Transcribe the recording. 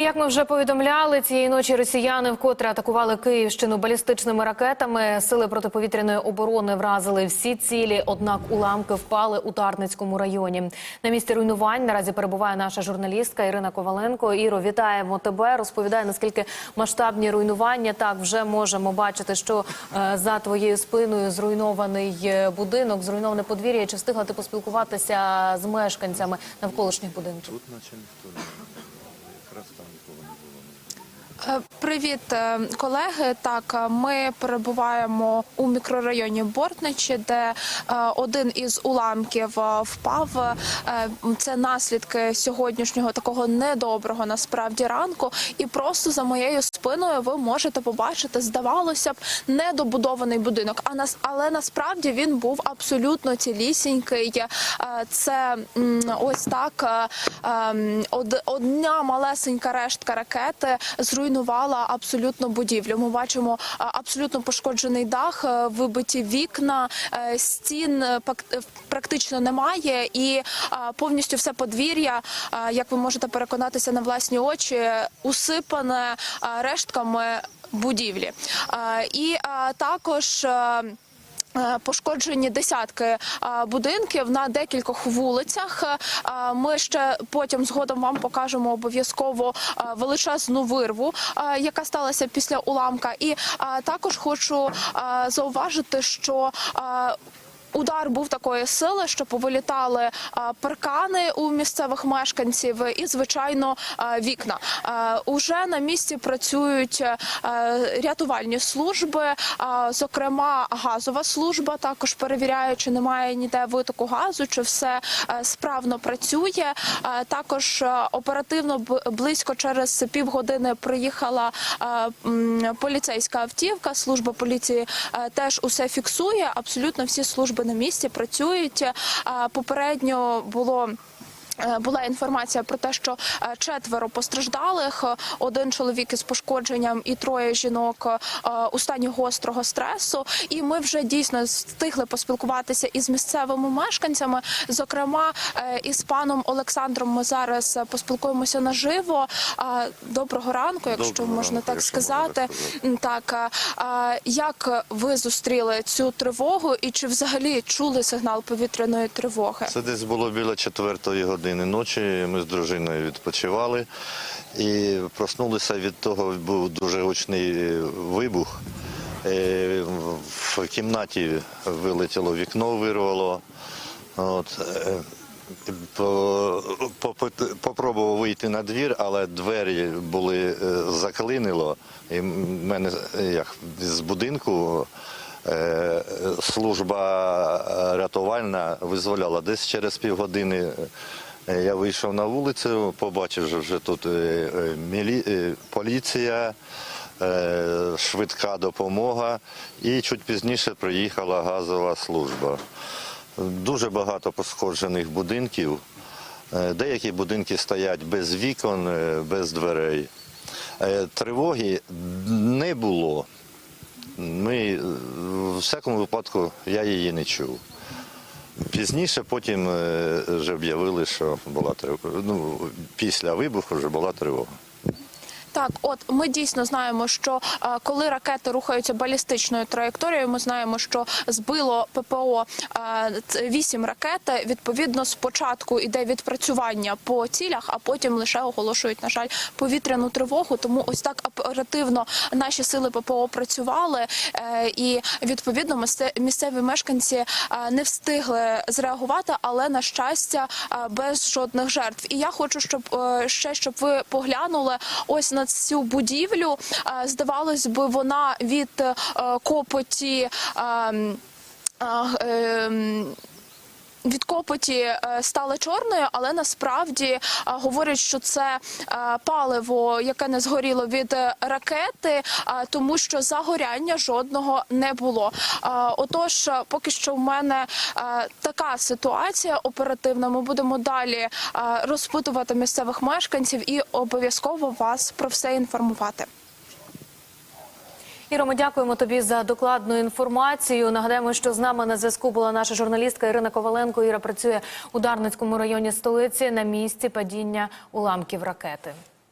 Як ми вже повідомляли, цієї ночі росіяни вкотре атакували Київщину балістичними ракетами. Сили протиповітряної оборони вразили всі цілі, однак уламки впали у Тарницькому районі. На місці руйнувань наразі перебуває наша журналістка Ірина Коваленко. Іро, вітаємо тебе. Розповідає наскільки масштабні руйнування. Так вже можемо бачити, що е, за твоєю спиною зруйнований е, будинок, зруйноване подвір'я. Чи встигла ти поспілкуватися з мешканцями навколишніх будинків? Тут наче ніхто не якраз там нікого не було. Е, Привіт, е, колеги. Так, е, ми перебуваємо у мікрорайоні Бортничі, де один із уламків впав. Це наслідки сьогоднішнього такого недоброго насправді ранку. І просто за моєю спиною ви можете побачити, здавалося б, недобудований будинок. Але насправді він був абсолютно цілісінький. Е, Це ось так е, ем, од- одна малесенька рештка ракети зруйнувала абсолютно будівлю. Ми бачимо е, абсолютно пошкоджений дах, вибиті вікна, стін практично немає, і повністю все подвір'я, як ви можете переконатися на власні очі, усипане рештками будівлі. Е, І е, також. е, Пошкоджені десятки будинків на декількох вулицях. Ми ще потім згодом вам покажемо обов'язково величезну вирву, яка сталася після уламка. І також хочу зауважити, що Удар був такої сили, що повилітали паркани у місцевих мешканців і, звичайно, вікна. Уже на місці працюють е, рятувальні служби, зокрема газова служба. Також перевіряє, чи немає ніде витоку газу, чи все е, справно працює. Також е, оперативно близько через півгодини приїхала е, поліцейська автівка. Служба поліції е, теж усе фіксує. Абсолютно всі служби на місці працюють. Попередньо було. Е, Була інформація про те, що е, четверо постраждалих, е, один чоловік із пошкодженням і троє жінок у стані гострого стресу. І ми вже дійсно встигли поспілкуватися із місцевими мешканцями. Зокрема, із паном Олександром ми зараз поспілкуємося наживо. Доброго ранку, якщо Доброго можна ранку, так якщо можна сказати. так Так, як ви зустріли цю тривогу, і чи взагалі чули сигнал повітряної тривоги? Це десь було біля четвертої години ночі. Ми з дружиною відпочивали і проснулися від того, був дуже гучний вибух. Е, В кімнаті вилетіло вікно, вирвало. От, е, Попробував вийти на двір, але двері були е, заклинило. І мене як з будинку служба рятувальна визволяла. Десь через півгодини я вийшов на вулицю, побачив що вже тут е, е, мілі- е, поліція. е, Швидка допомога, і чуть пізніше приїхала газова служба. Дуже багато пошкоджених будинків. Е, Деякі будинки стоять без вікон, е, без дверей. Е, Тривоги не було. Ми, е, в всякому випадку, я її не чув. Пізніше потім е, вже об'явили, що була тривога. Ну, після вибуху вже була тривога. Так, от ми дійсно знаємо, що е, коли ракети рухаються балістичною траєкторією, ми знаємо, що збило ППО е, вісім ракет. Відповідно, спочатку іде відпрацювання по цілях, а потім лише оголошують, на жаль, повітряну тривогу. Тому ось так оперативно наші сили ППО працювали, е, і відповідно місце- місцеві мешканці не встигли зреагувати, але на щастя без жодних жертв. І я хочу, щоб ще щоб ви поглянули ось на цю будівлю. Е, Здавалось би, вона від е, копоті. Від копоті е, стала чорною, але насправді е, говорять, що це е, паливо, яке не згоріло від ракети, тому що загоряння жодного не було. Отож, поки що в мене така ситуація оперативна. Ми будемо далі розпитувати місцевих мешканців і обов'язково вас про все інформувати. Іро, ми дякуємо тобі за докладну інформацію. Нагадаємо, що з нами на зв'язку була наша журналістка Ірина Коваленко. Іра працює у Дарницькому районі столиці на місці падіння уламків ракети.